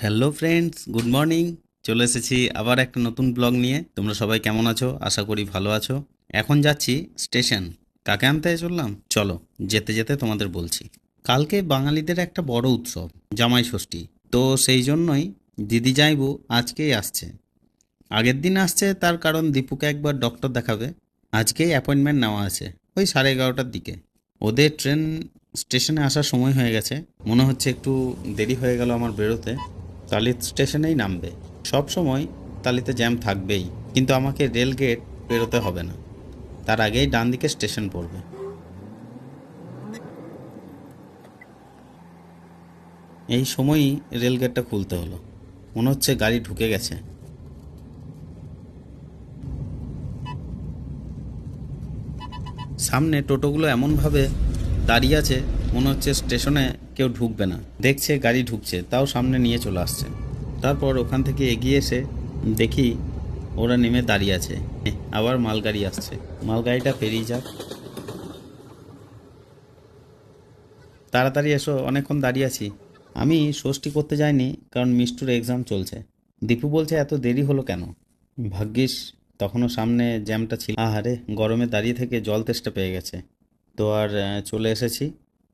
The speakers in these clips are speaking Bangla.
হ্যালো ফ্রেন্ডস গুড মর্নিং চলে এসেছি আবার একটা নতুন ব্লগ নিয়ে। তোমরা সবাই কেমন আছো? আশা করি ভালো আছো। এখন যাচ্ছি স্টেশন। কাকে আনতে চললাম? চলো, যেতে যেতে তোমাদের বলছি। কালকে বাঙালিদের একটা বড় উৎসব, জামাই ষষ্ঠী। তো সেই জন্যই দিদি যাইবু আজকেই আসছে। আগের দিন আসছে, তার কারণ দীপুকে একবার ডক্টর দেখাবে। আজকেই অ্যাপয়েন্টমেন্ট নেওয়া আছে, ওই সাড়ে এগারোটার দিকে। ওদের ট্রেন স্টেশনে আসার সময় হয়ে গেছে। মনে হচ্ছে একটু দেরি হয়ে গেল আমার বেরোতে। তালিত স্টেশনেই নামবে। সব সময় তালিতে জ্যাম থাকবেই, কিন্তু আমাকে রেল গেট পেরোতে হবে না। তার আগেই ডান দিকে স্টেশন পড়বে। এই সময়ই রেল গেটটা খুলতে হলো। মনে হচ্ছে গাড়ি ঢুকে গেছে। সামনে টোটোগুলো এমনভাবে দাঁড়িয়ে আছে, মনে হচ্ছে স্টেশনে কেউ ঢুকবে না। দেখছে গাড়ি ঢুকছে, তাও সামনে নিয়ে চলে আসছে। তারপর ওখান থেকে এগিয়ে এসে দেখি ওরা নেমে দাঁড়িয়ে আছে। আবার মালগাড়ি আসছে। মালগাড়িটা পেরিয়ে যাক। তাড়াতাড়ি এসো, অনেকক্ষণ দাঁড়িয়ে আছি। আমি ষষ্ঠী করতে যাইনি, কারণ মিষ্টুর এক্সাম চলছে। দীপু বলছে, এত দেরি হলো কেন? ভাগ্যিস, তখনও সামনে জ্যামটা ছিল। আহারে, গরমে দাঁড়িয়ে থেকে জল তেষ্টা পেয়ে গেছে। তো আর চলে এসেছি।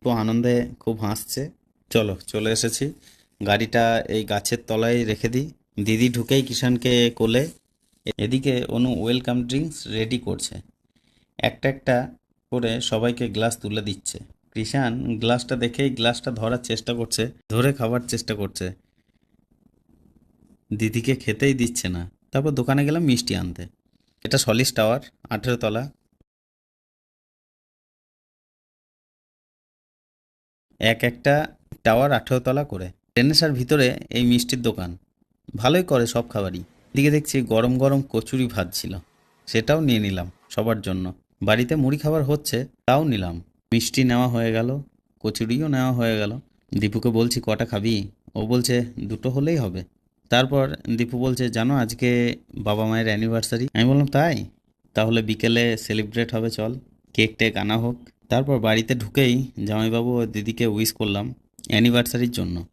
তো আনন্দে খুব হাসছে। চলো, চলে এসেছি। গাড়িটা এই গাছের তলায় রেখে দিই। দিদি ঢুকেই কিষানকে কোলে। এদিকে অনু ওয়েলকাম ড্রিঙ্কস রেডি করছে। একটা একটা করে সবাইকে গ্লাস তুলে দিচ্ছে। কৃষান গ্লাসটা দেখেই গ্লাসটা ধরার চেষ্টা করছে, ধরে খাবার চেষ্টা করছে। দিদিকে খেতেই দিচ্ছে না। তারপর দোকানে গেলাম মিষ্টি আনতে। এটা সলিস টাওয়ার, আঠেরো তলা। এক একটা টাওয়ার আঠেরো তলা করে। রেনেসার ভিতরে এই মিষ্টির দোকান। ভালোই করে সব খাবারই। দিকে দেখছি গরম গরম কচুরি ভাত ছিল। সেটাও নিয়ে নিলাম সবার জন্য। বাড়িতে মুড়ি খাবার হচ্ছে, তাও নিলাম। মিষ্টি নেওয়া হয়ে গেল, কচুরিও নেওয়া হয়ে গেল। দীপুকে বলছি, কটা খাবি? ও বলছে, দুটো হলেই হবে। তারপর দীপু বলছে, জানো, আজকে বাবা মায়ের অ্যানিভার্সারি আমি বললাম, তাই? তাহলে বিকেলে সেলিব্রেট হবে, চল। কেক টেক আনা হোক। তারপর বাড়িতে ঢুকেই জামাইবাবু ও দিদিকে উইশ করলাম অ্যানিভার্সারির জন্য।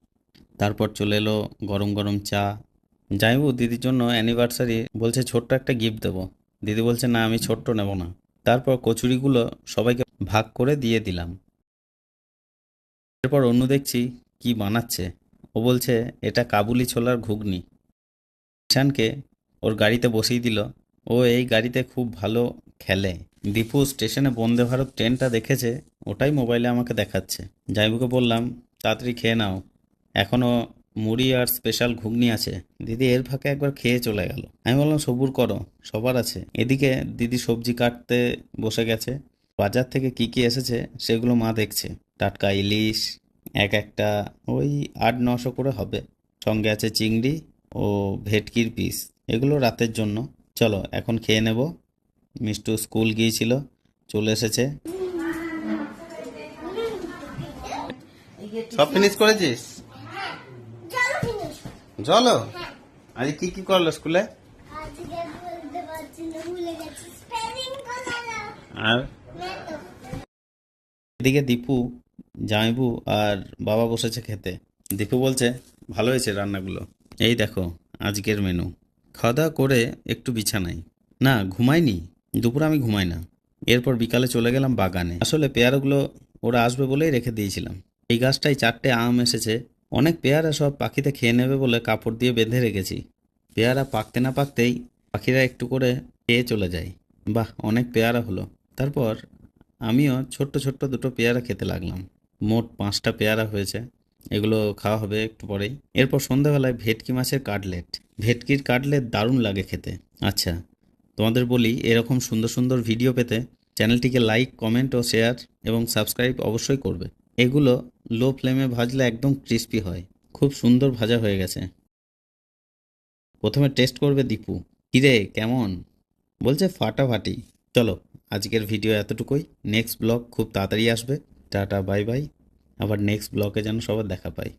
তারপর চলে এলো গরম গরম চা। যাইবু দিদির জন্য অ্যানিভার্সারি বলছে, ছোট্ট একটা গিফট দেবো। দিদি বলছে, না, আমি ছোট্ট নেব না। তারপর কচুরিগুলো সবাইকে ভাগ করে দিয়ে দিলাম। এরপর অন্য দেখছি কি বানাচ্ছে। ও বলছে, এটা কাবুলি ছোলার ঘুগনি। ঈশানকে ওর গাড়িতে বসিয়ে দিল। ও এই গাড়িতে খুব ভালো খেলে। দীপু স্টেশনে বন্দে ভারত ট্রেনটা দেখেছে, ওটাই মোবাইলে আমাকে দেখাচ্ছে। জাইবুকে বললাম, তাড়াতাড়ি খেয়ে নাও। এখনও মুড়ি আর স্পেশাল ঘুগনি আছে। দিদি এর ফাঁকে একবার খেয়ে চলে গেল। আমি বললাম, সবুর করো, সবার আছে। এদিকে দিদি সবজি কাটতে বসে গেছে। বাজার থেকে কি কি এসেছে সেগুলো মা দেখছে। টাটকা ইলিশ, এক একটা, ওই আট নশো করে হবে। সঙ্গে আছে চিংড়ি ও ভেটকির পিস। এগুলো রাতের জন্য। চলো, এখন খেয়ে নেব। মিষ্টু স্কুল গিয়েছিল, চলে এসেছে। সব ফিনিশ করেছিস? চলো আজ কি কি করল স্কুলে? আর? এদিকে দীপু, জামাইবু আর বাবা বসেছে খেতে। দীপু বলছে, ভালো হয়েছে রান্নাগুলো। এই দেখো, আজকের মেনু খাওয়া দাওয়া করে একটু বিছানায়। না ঘুমাইনি দুপুরে আমি ঘুমাই না। এরপর বিকালে চলে গেলাম বাগানে। আসলে পেয়ারাগুলো ওরা আসবে বলেই রেখে দিয়েছিলাম। এই গাছটায় চারটে আম এসেছে। অনেক পেয়ারা সব পাখিতে খেয়ে নেবে বলে কাপড় দিয়ে বেঁধে রেখেছি। পেয়ারা পাকতে না পাকতেই পাখিরা একটু করে খেয়ে চলে যায়। বাহ, অনেক পেয়ারা হলো। তারপর আমিও ছোট্ট ছোট্ট দুটো পেয়ারা খেতে লাগলাম। মোট পাঁচটা পেয়ারা হয়েছে। এগুলো খাওয়া হবে একটু পরেই। এরপর সন্ধ্যাবেলায় ভেটকি মাছের কাটলেট। ভেটকির কাটলেট দারুণ লাগে খেতে। আচ্ছা তোমাদের বলি, এরকম সুন্দর সুন্দর ভিডিও পেতে চ্যানেলটিকে লাইক কমেন্ট ও শেয়ার এবং সাবস্ক্রাইব অবশ্যই করবে। এগুলো লো ফ্লেমে ভাজলে একদম ক্রিস্পি হয়। খুব সুন্দর ভাজা হয়ে গেছে। প্রথমে টেস্ট করবে দীপু। কিরে, কেমন? বলছে, ফাটাফাটি। চলো, আজকের ভিডিও এতটুকুই। নেক্সট ব্লগ খুব তাড়াতাড়ি আসবে। টাটা বাই বাই আবার নেক্সট ব্লগে যেন সবার দেখা পাই।